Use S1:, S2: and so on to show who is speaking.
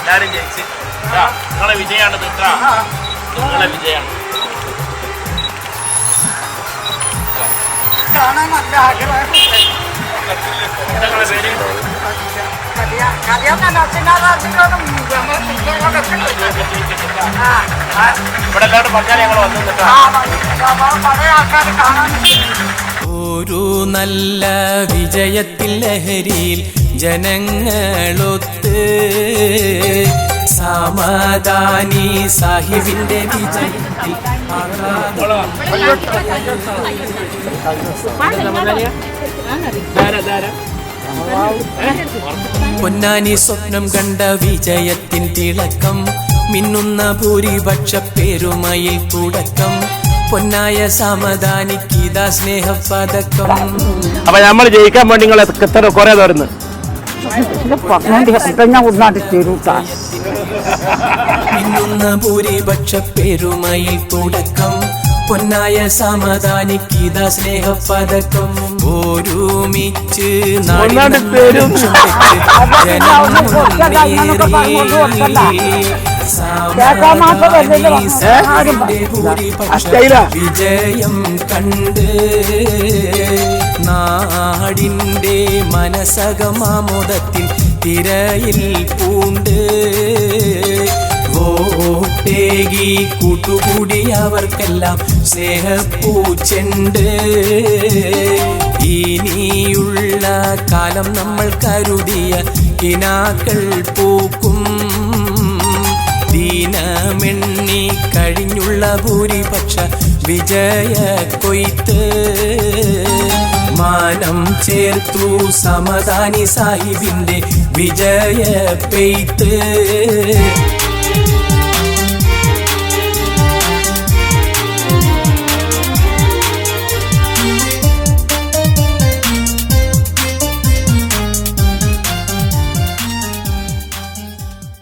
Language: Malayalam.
S1: എല്ലാരും ജയിച്ച് നിങ്ങളെ വിജയാണ് നിങ്ങളെ വിജയാണ് ഇവിടെ
S2: ഒരു നല്ല വിജയത്തിൽ ലഹരിയിൽ ജനങ്ങളൊത്ത് സമാധാനി സാഹിബിന്റെ പൊന്നാനി സ്വപ്നം കണ്ട വിജയത്തിൻ തിളക്കം മിന്നുന്ന ഭൂരിപക്ഷ പേരുമയിൽ തുടക്കം പൊന്നായ സമദാനിക്കിതാ സ്നേഹപതക്കം
S1: അപ്പൊ നമ്മൾ ജയിക്കാൻ വേണ്ടി നിങ്ങൾ എത്ര കുറെ തുറന്ന്
S3: ഞാൻ ഉടനാട്ടി തീരൂട്ടാ
S2: ഭൂരിപക്ഷ പെരുമയിൽ തുടക്കം. പൊന്നായ സമദാനിക്കിതാ സ്നേഹപതക്കം ഒരുമിച്ച്
S1: ഒന്നാണ്ട് പേരും. അഷ്ടയിലാ?
S2: വിജയം കണ്ട് നാടിന്റെ മനസകമാമോദത്തിൻ തിരയിൽ പൂണ്ട്. വോട്ടേകി കൂട്ടുകൂടി അവർക്കെല്ലാം സ്നേഹപ്പൂച്ചെണ്ട് ഇനിയുള്ള കാലം നമ്മൾ കരുതിയ കിനാക്കൾ പൂക്കും. ദീനമെണ്ണി കഴിഞ്ഞുള്ള ഭൂരിപക്ഷ വിജയ കൊയ്ത്ത്. മാനം ചേർത്തു സമദാനി സാഹിബിന്റെ വിജയ പെയ്ത്ത്.